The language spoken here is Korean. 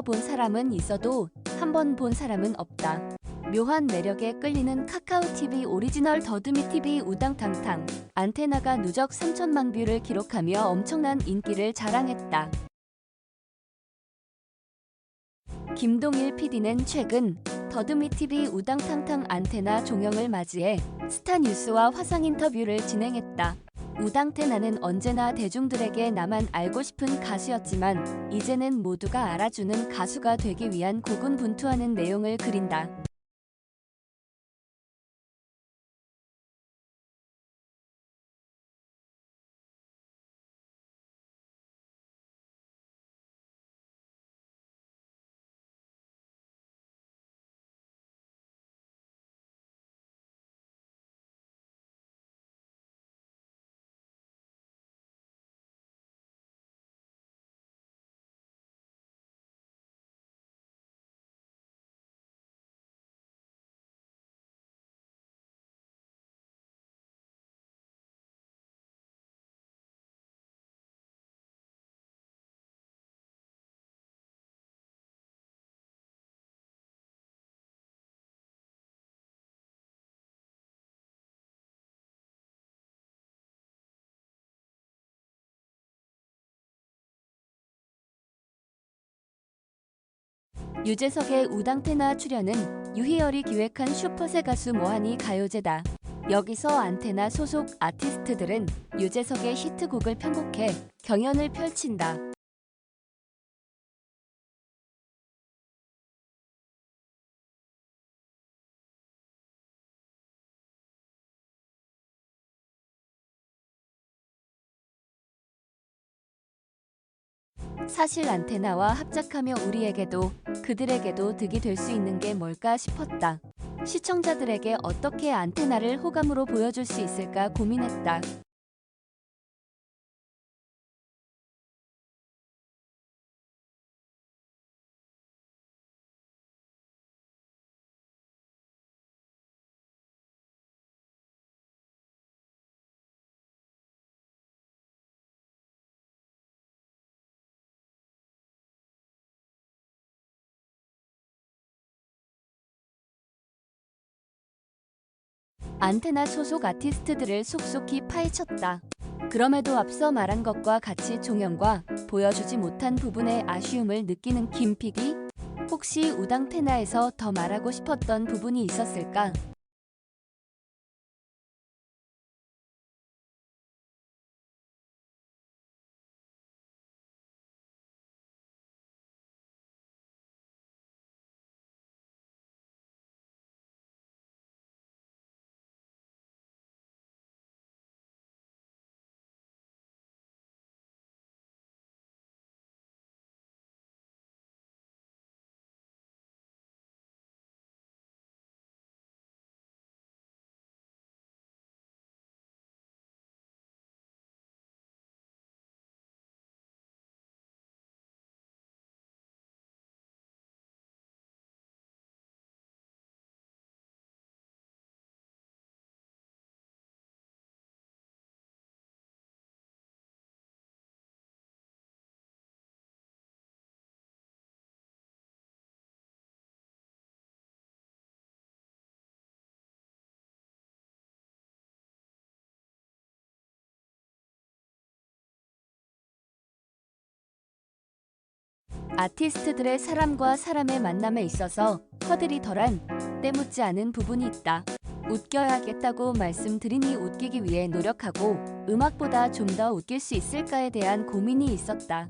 여러 본 사람은 있어도 한 번 본 사람은 없다. 묘한 매력에 끌리는 카카오TV 오리지널 더듬이TV 우당탕탕 안테나가 누적 3천만 뷰를 기록하며 엄청난 인기를 자랑했다. 김동일 PD는 최근 더듬이TV 우당탕탕 안테나 종영을 맞이해 스타뉴스와 화상 인터뷰를 진행했다. 우당테나는 언제나 대중들에게 나만 알고 싶은 가수였지만 이제는 모두가 알아주는 가수가 되기 위한 고군분투하는 내용을 그린다. 유재석의 우당테나 출연은 유희열이 기획한 슈퍼새 가수 모하니 가요제다. 여기서 안테나 소속 아티스트들은 유재석의 히트곡을 편곡해 경연을 펼친다. 사실 안테나와 합작하며 우리에게도 그들에게도 득이 될 수 있는 게 뭘까 싶었다. 시청자들에게 어떻게 안테나를 호감으로 보여줄 수 있을까 고민했다. 안테나 소속 아티스트들을 속속히 파헤쳤다. 그럼에도 앞서 말한 것과 같이 종영과 보여주지 못한 부분에 아쉬움을 느끼는 김PD? 혹시 우당테나에서 더 말하고 싶었던 부분이 있었을까? 아티스트들의 사람과 사람의 만남에 있어서 허들이 덜한 때묻지 않은 부분이 있다. 웃겨야겠다고 말씀드리니 웃기기 위해 노력하고 음악보다 좀 더 웃길 수 있을까에 대한 고민이 있었다.